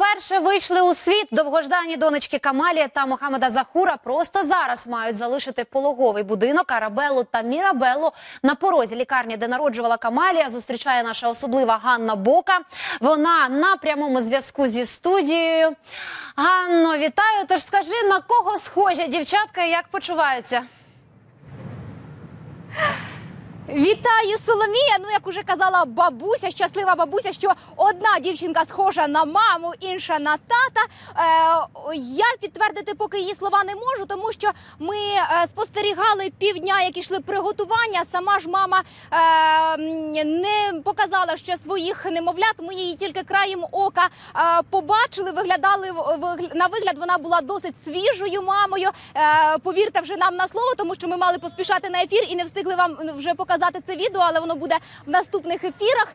Вперше вийшли у світ довгождані донечки Камалія та Мохамеда Захура. Просто зараз мають залишити пологовий будинок Арабеллу та Мірабеллу на порозі лікарні, де народжувала Камалія. Зустрічає наша особлива Ганна Бока. Вона на прямому зв'язку зі студією. Ганно, вітаю. Тож скажи, на кого схожі дівчатка і як почуваються? Вітаю, Соломія. Ну, як уже казала бабуся, щаслива бабуся, що одна дівчинка схожа на маму, інша на тата. Е, я підтвердити поки її слова не можу, тому що ми е, спостерігали півдня, як ішли приготування. Сама ж мама е, не показала ще своїх немовлят. Ми її тільки краєм ока е, побачили. Виглядали вигля- на вигляд. Вона була досить свіжою мамою. Е, повірте вже нам на слово, тому що ми мали поспішати на ефір і не встигли вам вже показати це відео, але воно буде в наступних ефірах.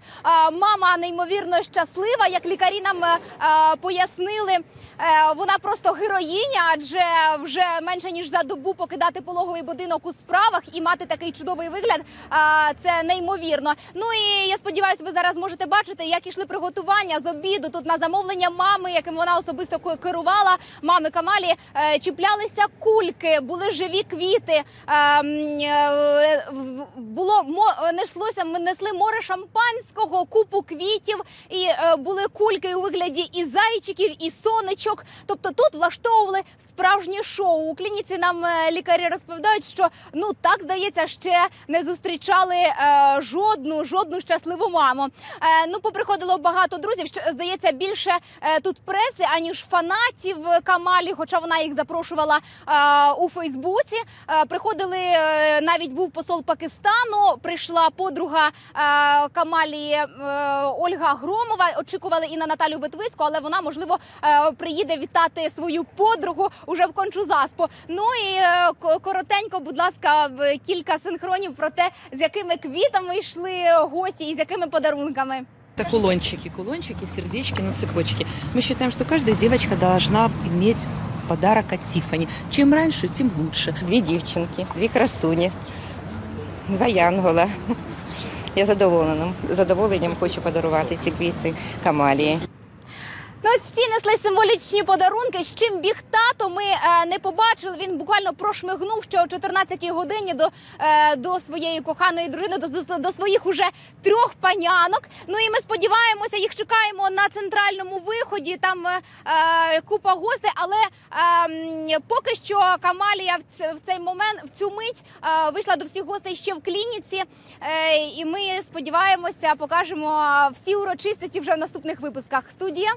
Мама неймовірно щаслива, як лікарі нам е, е, пояснили. Е, вона просто героїня, адже вже менше ніж за добу покидати пологовий будинок у справах і мати такий чудовий вигляд. це неймовірно. Ну і я сподіваюся, ви зараз можете бачити, як ішли приготування з обіду. Тут на замовлення мами, яким вона особисто ке- керувала, мами Камалі, чіплялися кульки, були живі квіти. е, е, було мо- неслося, ми несли море шампанського, купу квітів, і е, були кульки у вигляді і зайчиків, і сонечок. Тобто тут влаштовували справжнє шоу. У клініці нам е, лікарі розповідають, що ну так здається, ще не зустрічали е, жодну жодну щасливу маму. Е, ну, поприходило багато друзів. Що здається, більше е, тут преси аніж фанатів Камалі, хоча вона їх запрошувала е, у Фейсбуці. Е, приходили е, навіть був посол Пакистану. Прийшла подруга е, Камалі е, Ольга Громова. Очікували і на Наталю Ветвицьку, але вона можливо е, приїде вітати свою подругу уже в кончу заспу. Ну і е, ко- коротенько, будь ласка, кілька синхронів про те, з якими квітами йшли гості і з якими подарунками. Это кулончики, кулончики, сердечки на цепочке. Мы считаем, что каждая девочка должна иметь подарок от Тифани. Чем раньше, тем лучше. Дві дівчинки, дві красуні, два янгола. Я задоволена. задоволенням хочу подарувати ці квіти Камалії. Ну, ось всі несли символічні подарунки. З чим біг тато, ми е, не побачили. Він буквально прошмигнув ще о 14-й годині до, е, до своєї коханої дружини, до, до, до своїх уже трьох панянок. Ну і ми сподіваємося, їх чекаємо на центральному виході. Там е, е, купа гостей. Але е, поки що Камалія в, цей момент, в цю мить е, вийшла до всіх гостей ще в клініці. Е, і ми сподіваємося, покажемо всі урочистості вже в наступних випусках. Студія.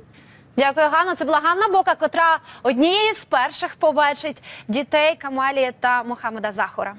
Дякую, Ганно. Це була Ганна Бока, котра однією з перших побачить дітей Камалії та Мохамеда Захура.